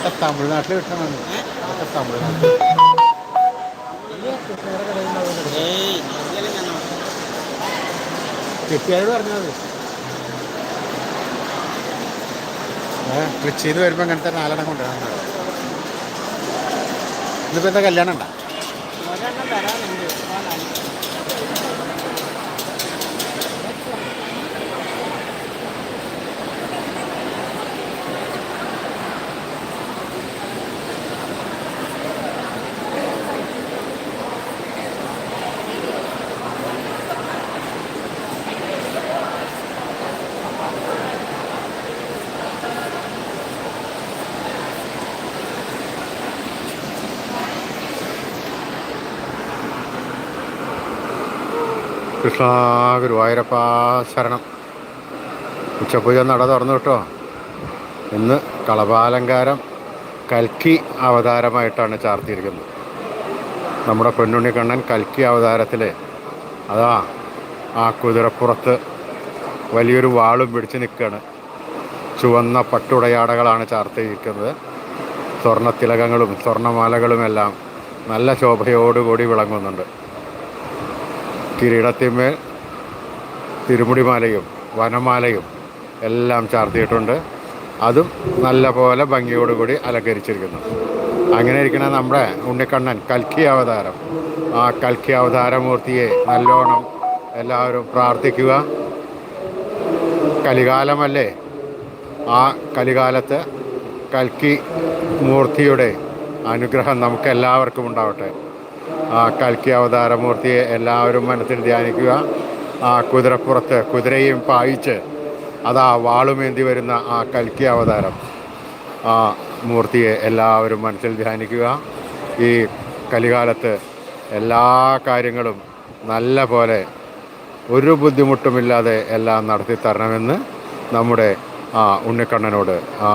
അതൊക്കെ തമിഴ്നാട്ടിൽ കിട്ടണം അതൊക്കെ തമിഴ്നാട്ടിൽ കെട്ടിയാരോട് പറഞ്ഞത് ട്രിച്ചിയിൽ വരുമ്പോൾ ഇങ്ങനത്തെ നാലെണ്ണം കൊണ്ടുവരണം ഇതിപ്പോ എന്താ കല്യാണം ഉണ്ടോ? കൃഷ്ണ ഗുരുവായൂരപ്പ ശരണം. ഉച്ചപൂജ നട തുറന്നു കേട്ടോ. ഇന്ന് കളഭാലങ്കാരം കൽക്കി അവതാരമായിട്ടാണ് ചാർത്തിയിരിക്കുന്നത്. നമ്മുടെ പെണ്ണുണ്ണിക്കണ്ണൻ കണ്ണൻ കൽക്കി അവതാരത്തിൽ അതാ ആ കുതിരപ്പുറത്ത് വലിയൊരു വാളും പിടിച്ച് നിൽക്കുകയാണ്. ചുവന്ന പട്ടുടയാടകളാണ് ചാർത്തിയിരിക്കുന്നത്. സ്വർണ തിലകങ്ങളും സ്വർണമാലകളുമെല്ലാം നല്ല ശോഭയോടുകൂടി വിളങ്ങുന്നുണ്ട്. കിരീടത്തിന്മേൽ തിരുമുടിമാലയും വനമാലയും എല്ലാം ചാർത്തിയിട്ടുണ്ട്. അതും നല്ല പോലെ ഭംഗിയോടുകൂടി അലങ്കരിച്ചിരിക്കുന്നു. അങ്ങനെ ഇരിക്കണ നമ്മുടെ ഉണ്ണിക്കണ്ണൻ കൽക്കി അവതാരം. ആ കൽക്കി അവതാരമൂർത്തിയെ നല്ലോണം എല്ലാവരും പ്രാർത്ഥിക്കുക. കലികാലമല്ലേ? ആ കലികാലത്ത് കൽക്കി മൂർത്തിയുടെ അനുഗ്രഹം നമുക്കെല്ലാവർക്കും ഉണ്ടാവട്ടെ. കൽക്കി അവതാരമൂർത്തിയെ എല്ലാവരും മനസ്സിൽ ധ്യാനിക്കുക. ആ കുതിരപ്പുറത്ത് കുതിരയും പായിച്ച് അതാ വാളുമേന്തി വരുന്ന ആ കൽക്കി അവതാരം. ആ മൂർത്തിയെ എല്ലാവരും മനസ്സിൽ ധ്യാനിക്കുക. ഈ കലികാലത്ത് എല്ലാ കാര്യങ്ങളും നല്ല പോലെ ഒരു ബുദ്ധിമുട്ടുമില്ലാതെ എല്ലാം നടത്തി തരണമെന്ന് നമ്മുടെ ആ ഉണ്ണിക്കണ്ണനോട് ആ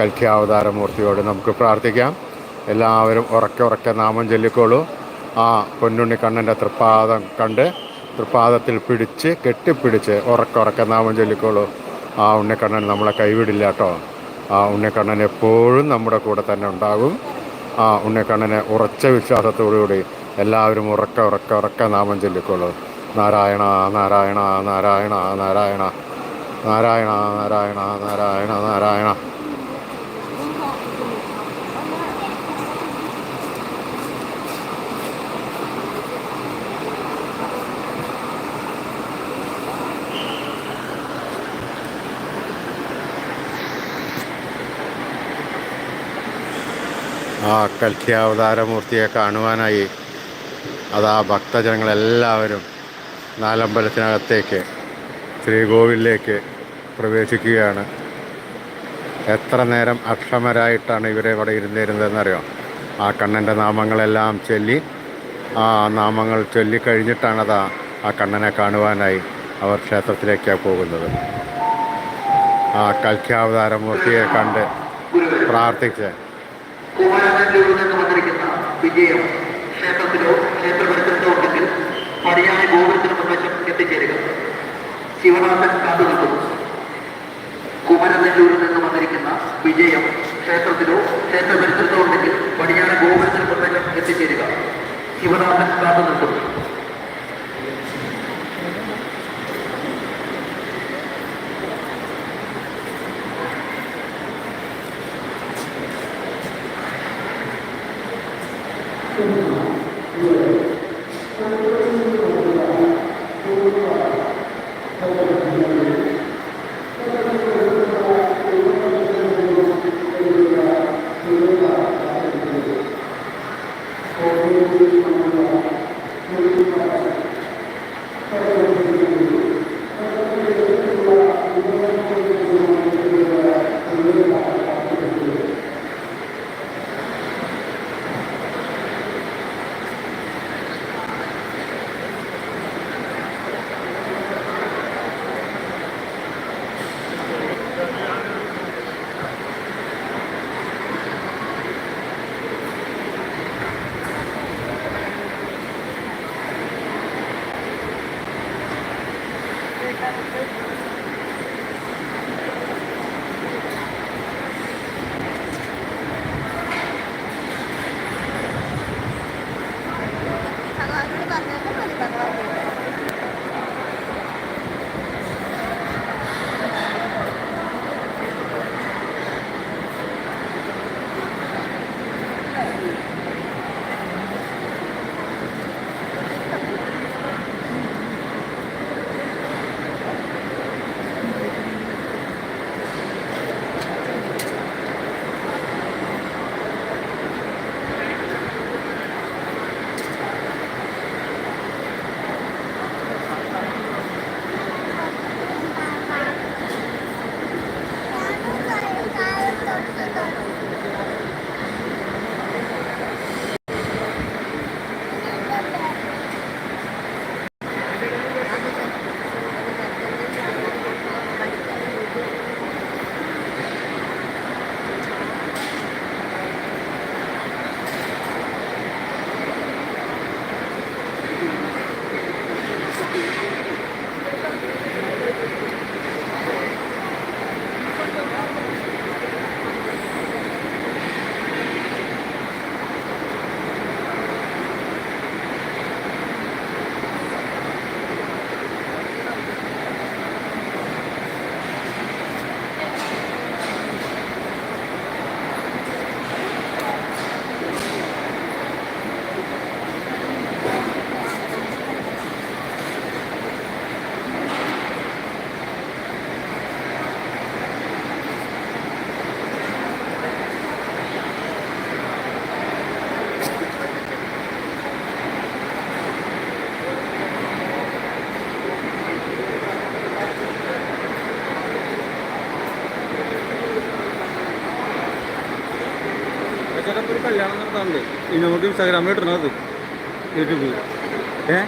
കൽക്കി അവതാരമൂർത്തിയോട് നമുക്ക് പ്രാർത്ഥിക്കാം. എല്ലാവരും ഉറക്കെ ഉറക്കെ നാമം ചൊല്ലിക്കോളൂ. ആ പൊന്നുണ്ണിക്കണ്ണന്റെ തൃപ്പാദം കണ്ട് തൃപ്പാദത്തിൽ പിടിച്ച് കെട്ടിപ്പിടിച്ച് ഉറക്കെ ഉറക്കെ നാമം ചൊല്ലിക്കോളൂ. ആ ഉണ്ണിക്കണ്ണൻ നമ്മളെ കൈവിടില്ല കേട്ടോ. ആ ഉണ്ണിക്കണ്ണൻ എപ്പോഴും നമ്മുടെ കൂടെ തന്നെ ഉണ്ടാകും. ആ ഉണ്ണിക്കണ്ണനെ ഉറച്ച വിശ്വാസത്തോടുകൂടി എല്ലാവരും ഉറക്ക ഉറക്ക ഉറക്ക നാമം ചൊല്ലിക്കോളൂ. നാരായണ നാരായണ നാരായണ നാരായണ നാരായണ നാരായണ നാരായണ നാരായണ ആ കൽക്കി അവതാരമൂർത്തിയെ കാണുവാനായി അതാ ഭക്തജനങ്ങളെല്ലാവരും നാലമ്പലത്തിനകത്തേക്ക് ശ്രീകോവിലേക്ക് പ്രവേശിക്കുകയാണ്. എത്ര നേരം അക്ഷമരായിട്ടാണ് ഇവരെ ഇവിടെ ഇരുന്നിരുന്നതെന്നറിയോ? ആ കണ്ണന്റെ നാമങ്ങളെല്ലാം ചൊല്ലി ആ നാമങ്ങൾ ചൊല്ലിക്കഴിഞ്ഞിട്ടാണ് അതാ ആ കണ്ണനെ കാണുവാനായി അവർ ക്ഷേത്രത്തിലേക്കാണ് പോകുന്നത്. ആ കൽക്യാവതാരമൂർത്തിയെ കണ്ട് പ്രാർത്ഥിച്ച് കുമാരനല്ലൂരിൽ നിന്ന് വന്നിരിക്കുന്ന വിജയം ക്ഷേത്രത്തിലോ ക്ഷേത്ര പരിസരത്തോ ഉണ്ടെങ്കിൽ പടിയായ ഗോപുരത്തിന് പ്രദേശം എത്തിച്ചേരുക. ശിവനാഥൻ കാത്തുനിൽക്കുന്നു കുമരനെല്ലൂരിൽ നിന്ന് വന്നിരിക്കുന്ന വിജയം ക്ഷേത്രത്തിലോ ക്ഷേത്ര പരിസരത്തോ ഉണ്ടെങ്കിൽ പടിയായ ഗോപുരത്തിന് പ്രദേശം എത്തിച്ചേരുക. ശിവനാഥൻ കാത്തുനിൽക്കുന്നു ഭഗവാനോട് കല്യാണം നടത്താറുണ്ട്. ഈ നമുക്ക് ഇൻസ്റ്റാഗ്രാമിൽ ഇടണത് യൂട്യൂബിൽ ഏ?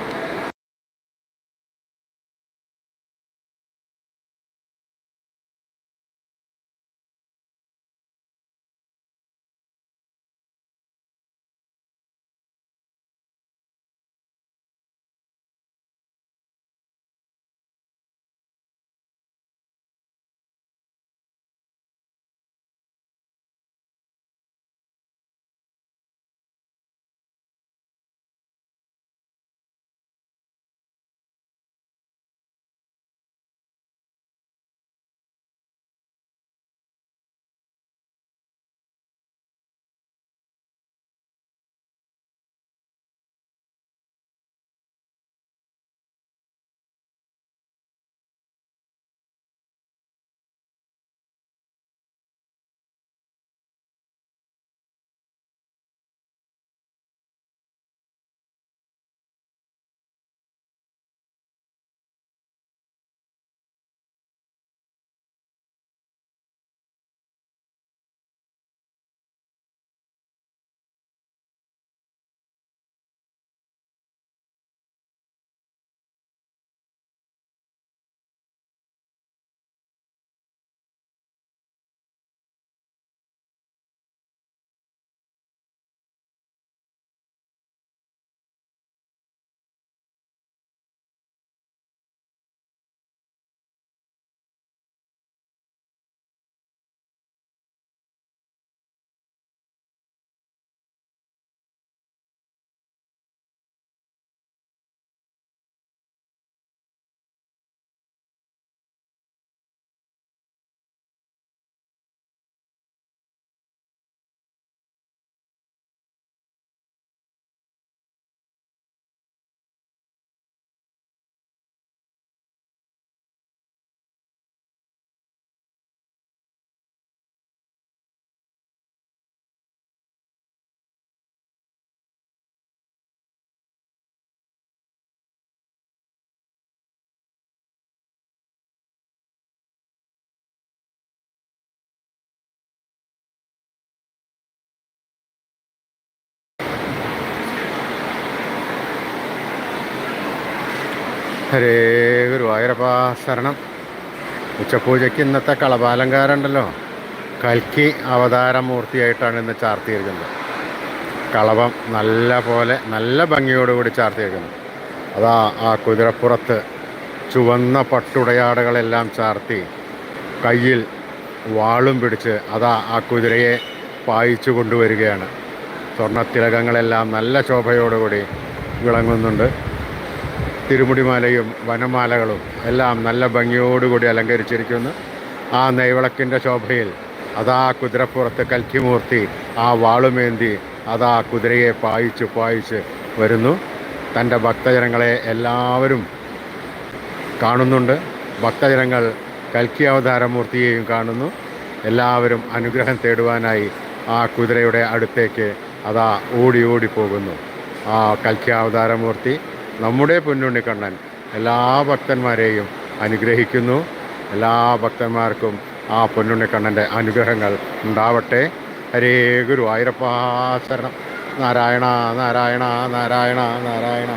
ഹരേ ഗുരുവായൂരപ്പ ശരണം. ഉച്ചപൂജയ്ക്ക് ഇന്നത്തെ കളഭാലങ്കാരം ഉണ്ടല്ലോ കൽക്കി അവതാരമൂർത്തിയായിട്ടാണ് ഇന്ന് ചാർത്തിയിരിക്കുന്നത്. കളവം നല്ല പോലെ നല്ല ഭംഗിയോടുകൂടി ചാർത്തിയിരിക്കുന്നു. അതാ ആ കുതിരപ്പുറത്ത് ചുവന്ന പട്ടുടയാടുകളെല്ലാം ചാർത്തി കയ്യിൽ വാളും പിടിച്ച് അതാ ആ കുതിരയെ പായിച്ചു കൊണ്ടുവരികയാണ്. സ്വർണത്തിലകങ്ങളെല്ലാം നല്ല ശോഭയോടുകൂടി വിളങ്ങുന്നുണ്ട്. തിരുമുടിമാലയും വനമാലകളും എല്ലാം നല്ല ഭംഗിയോടുകൂടി അലങ്കരിച്ചിരിക്കുന്നു. ആ നെയ്വിളക്കിന്റെ ശോഭയിൽ അതാ കുതിരപ്പുറത്ത് കൽക്കിമൂർത്തി ആ വാളുമേന്തി അതാ കുതിരയെ പായിച്ച് പായിച്ച് വരുന്നു. തന്റെ ഭക്തജനങ്ങളെ എല്ലാവരും കാണുന്നുണ്ട്. ഭക്തജനങ്ങൾ കൽക്കി അവതാരമൂർത്തിയെയും കാണുന്നു. എല്ലാവരും അനുഗ്രഹം തേടുവാനായി ആ കുതിരയുടെ അടുത്തേക്ക് അതാ ഓടി ഓടി പോകുന്നു. ആ കൽക്കി അവതാരമൂർത്തി നമ്മുടെ പൊന്നുണ്ണിക്കണ്ണൻ എല്ലാ ഭക്തന്മാരെയും അനുഗ്രഹിക്കുന്നു. എല്ലാ ഭക്തന്മാർക്കും ആ പൊന്നുണ്ണിക്കണ്ണന്റെ അനുഗ്രഹങ്ങൾ ഉണ്ടാവട്ടെ. ഹരേ ഗുരു. ആയിരപ്പാശരണം നാരായണ നാരായണ നാരായണ നാരായണ.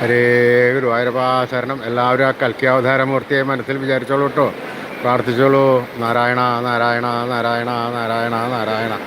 ഹരേ ഗുരുവായൂരപ്പാശരണം എല്ലാവരും ആ കൽക്കി അവതാരമൂർത്തിയെ മനസ്സിൽ വിചാരിച്ചോളൂ കേട്ടോ. പ്രാർത്ഥിച്ചോളൂ. നാരായണ നാരായണ നാരായണ നാരായണ നാരായണ.